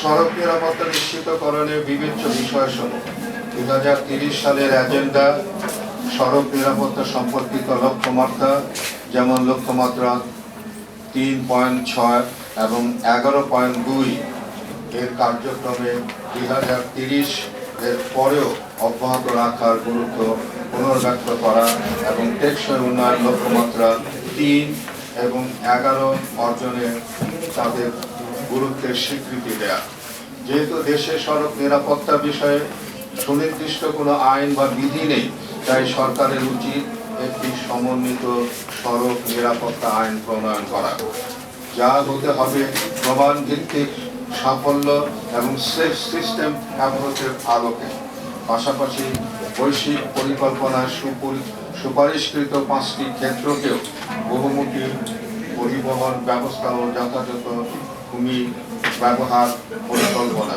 সড়ক নিরাপত্তা নিশ্চিতকরণের বিবেচ্য বিষয়সমূহ দুই হাজার তিরিশ সালের এজেন্ডা, সড়ক নিরাপত্তা সম্পর্কিত লক্ষ্যমাত্রা, যেমন লক্ষ্যমাত্রা তিন পয়েন্ট ছয় এবং এগারো পয়েন্ট দুই এর কার্যক্রমে দুই হাজার তিরিশ এর পরেও অব্যাহত রাখার গুরুত্ব পুনর্ব্যক্ত করা এবং টেকসই উন্নয়ন লক্ষ্যমাত্রা তিন এবং এগারো অর্জনে তাদের গুরুত্বের স্বীকৃতি দেয়া। যেহেতু দেশে সড়ক নিরাপত্তা বিষয়ে সুনির্দিষ্ট কোনো আইন বা বিধি নেই, তাই সরকারের উচিত একটি সমন্বিত সড়ক নিরাপত্তা আইন প্রণয়ন করা, যা হতে হবে প্রমাণ ভিত্তিক সাফল্য এবং সেফ সিস্টেম অ্যাপ্রোচের আলোকে। পাশাপাশি বৈশ্বিক পরিকল্পনার সুপরি- সুপারিশকৃত পাঁচটি ক্ষেত্রকেও বহুমুখী পরিবহন ব্যবস্থা ও যথাযথ ভূমি ব্যবহার পরিকল্পনা।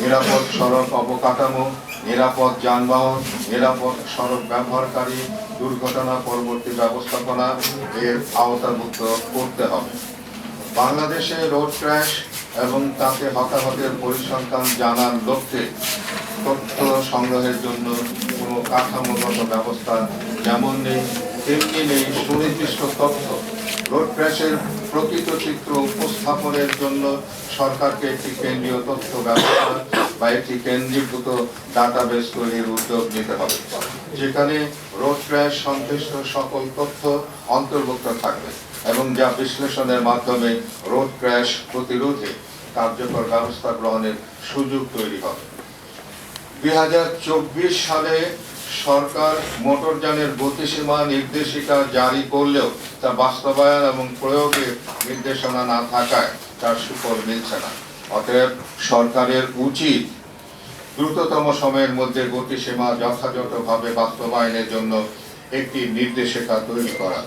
নিরাপদ সড়ক অবকাঠামো, নিরাপদ যানবাহন, নিরাপদ সড়ক ব্যবহারকারী দুর্ঘটনা পরবর্তী ব্যবস্থাপনা এর আওতাভুক্ত করতে হবে। বাংলাদেশে রোড ক্র্যাশ এবং তাতে হতাহতের পরিসংখ্যান জানার লক্ষ্যে তথ্য সংগ্রহের জন্য কোনো কাঠামোগত ব্যবস্থা যেমন নেই, তেমনি নেই সুনির্দিষ্ট তথ্য। রোড ক্র্যাশের প্রকৃত চিত্র উপস্থাপনের জন্য সরকারকে একটি কেন্দ্রীয় তথ্য ব্যবস্থা বা একটি কেন্দ্রীভূত ডাটাবেস তৈরির উদ্যোগ নিতে হবে, যেখানে রোড ক্র্যাশ সংশ্লিষ্ট সকল তথ্য অন্তর্ভুক্ত থাকবে এবং যা বিশ্লেষণের মাধ্যমে রোড ক্র্যাশ প্রতিরোধে কার্যকর ব্যবস্থা গ্রহণের সুযোগ তৈরি হবে। দুই হাজার চব্বিশ সালে সরকার মোটরযানের গতিসীমা নির্দেশিকা জারি করলেও তা বাস্তবায়ন এবং প্রয়োগে নির্দেশনা না থাকায় তার সুফল মিলছে না। অতএব সরকারের উচিত দ্রুততম সময়ের মধ্যে গতিসীমা যথাযথভাবে বাস্তবায়নের জন্য একটি নির্দেশিকা তৈরি করা।